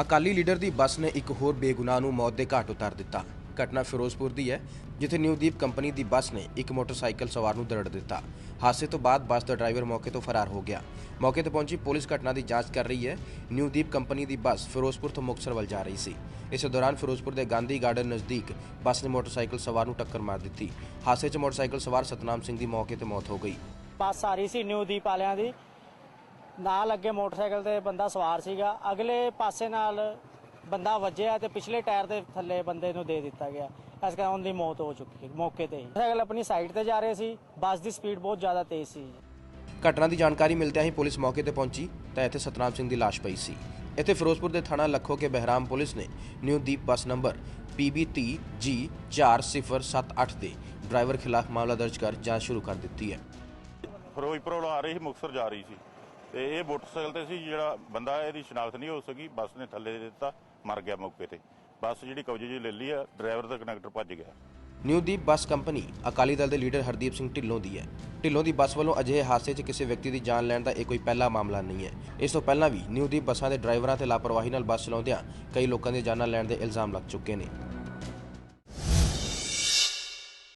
Akali leader ਦੀ ਬੱਸ ਨੇ ਇੱਕ ਹੋਰ ਬੇਗੁਨਾਹ ਨੂੰ ਮੌਤ ਦੇ ਘਾਟ ਉਤਾਰ ਦਿੱਤਾ। ਘਟਨਾ ਫਿਰੋਜ਼ਪੁਰ ਦੀ ਹੈ, ਜਿੱਥੇ ਨਿਊਦੀਪ ਕੰਪਨੀ ਦੀ ਬੱਸ ਨੇ ਇੱਕ ਮੋਟਰਸਾਈਕਲ ਸਵਾਰ ਨੂੰ ਦਰੜ ਦਿੱਤਾ। ਹਾਦਸੇ ਤੋਂ ਬਾਅਦ ਬੱਸ ਦਾ ਡਰਾਈਵਰ ਮੌਕੇ ਤੋਂ ਫਰਾਰ ਹੋ ਗਿਆ। ਮੌਕੇ ਤੇ ਪਹੁੰਚੀ ਪੁਲਿਸ ਘਟਨਾ ਦੀ ਜਾਂਚ ਕਰ ਰਹੀ ਹੈ। ਨਿਊਦੀਪ ਕੰਪਨੀ ਦੀ ਬੱਸ ਫਿਰੋਜ਼ਪੁਰ ਤੋਂ ਮੁਕਤਸਰ ਵੱਲ ਜਾ ਰਹੀ ਸੀ। ਇਸ ਦੌਰਾਨ ਫਿਰੋਜ਼ਪੁਰ ਦੇ ਗਾਂਧੀ ਗਾਰਡਨ ਨਜ਼ਦੀਕ ਬੱਸ ਨੇ ਮੋਟਰਸਾਈਕਲ ਸਵਾਰ ਨੂੰ ਟੱਕਰ ਮਾਰ ਦਿੱਤੀ। ਹਾਦਸੇ 'ਚ ਮੋਟਰਸਾਈਕਲ ਸਵਾਰ ਸਤਨਾਮ ਸਿੰਘ ਦੀ ਮੌਕੇ ਤੇ ਮੌਤ ਹੋ ਗਈ। ਬੱਸ ਆ ਰਹੀ ਸੀ ਨਿਊ ਵਾਲਿਆਂ ਦੀ। ਨਾਲ ਅੱਗੇ ਮੋਟਰਸਾਈਕਲ ਤੇ ਬੰਦਾ ਸਵਾਰ ਸੀਗਾ। ਅਗਲੇ ਪਾਸੇ ਨਾਲ ਬੰਦਾ ਵੱਜਿਆ ਤੇ ਪਿਛਲੇ ਟਾਇਰ ਦੇ ਥੱਲੇ ਬੰਦੇ ਨੂੰ ਦੇ ਦਿੱਤਾ ਗਿਆ। ਇਸ ਕਾਰਨ ਉਹਦੀ ਮੌਤ ਹੋ ਚੁੱਕੀ ਹੈ ਮੌਕੇ ਤੇ ਹੀ। ਮੋਟਰਸਾਈਕਲ ਆਪਣੀ ਸਾਈਡ ਤੇ ਜਾ ਰਹੇ ਸੀ। ਬੱਸ ਦੀ ਸਪੀਡ ਬਹੁਤ ਜ਼ਿਆਦਾ ਤੇਜ਼ ਸੀ। ਘਟਨਾ ਦੀ ਜਾਣਕਾਰੀ ਮਿਲਦਿਆਂ ਹੀ ਪੁਲਿਸ ਮੌਕੇ ਤੇ ਪਹੁੰਚੀ ਤਾਂ ਇੱਥੇ ਸਤਨਾਮ ਸਿੰਘ ਦੀ ਲਾਸ਼ ਪਈ ਸੀ। ਇੱਥੇ ਫਿਰੋਜ਼ਪੁਰ ਦੇ ਥਾਣਾ ਲੱਖੋ ਕੇ ਬਹਿਰਾਮ ਪੁਲਿਸ ਨੇ new Deep bus number PB30G 4078 ਦੇ ਡਰਾਈਵਰ ਖਿਲਾਫ ਮਾਮਲਾ ਦਰਜ ਕਰ ਜਾਂਚ ਸ਼ੁਰੂ ਕਰ ਦਿੱਤੀ ਹੈ। ਫਿਰੋਜ਼ਪੁਰੋਂ ਆ ਰਹੀ ਸੀ ਮੁਕਤਸਰ ਜਾ ਰਹੀ ਸੀ। ਤੇ ਇਹ ਮੋਟਰਸਾਈਕਲ ਤੇ ਸੀ ਜਿਹੜਾ ਬੰਦਾ, ਇਹਦੀ ਸ਼ਨਾਖਤ ਨਹੀਂ ਹੋ ਸਕੀ, ਬੱਸ ਨੇ ਥੱਲੇ ਦੇ ਦਿੱਤਾ, ਮਰ ਗਿਆ ਮੌਕੇ ਤੇ। ਬੱਸ ਜਿਹੜੀ ਕਬਜ਼ੇ 'ਚ ਲੈ ਲਈ ਆ, ਡਰਾਈਵਰ ਤੇ ਕਨੈਕਟਰ ਭੱਜ ਗਿਆ। New bus company, Akali Dal ਦੇ ਲੀਡਰ ਹਰਦੀਪ ਸਿੰਘ ਢਿੱਲੋਂ ਦੀ ਹੈ। ਢਿੱਲੋਂ ਦੀ ਬੱਸ ਵੱਲੋਂ ਅਜਿਹੇ ਹਾਦਸੇ 'ਚ ਕਿਸੇ ਵਿਅਕਤੀ ਦੀ ਜਾਨ ਲੈਣ ਦਾ ਇਹ ਕੋਈ ਪਹਿਲਾ ਮਾਮਲਾ ਨਹੀਂ ਹੈ। ਇਸ ਤੋਂ ਪਹਿਲਾਂ ਵੀ ਨਿਊ ਦੀਪ ਬੱਸਾਂ ਦੇ ਡਰਾਈਵਰਾਂ ਤੇ ਲਾਪਰਵਾਹੀ ਨਾਲ ਬੱਸ ਚਲਾਉਂਦਿਆਂ ਕਈ ਲੋਕਾਂ ਦੀਆਂ ਜਾਨਾਂ ਲੈਣ ਦੇ ਇਲਜ਼ਾਮ ਲੱਗ ਚੁੱਕੇ ਨੇ।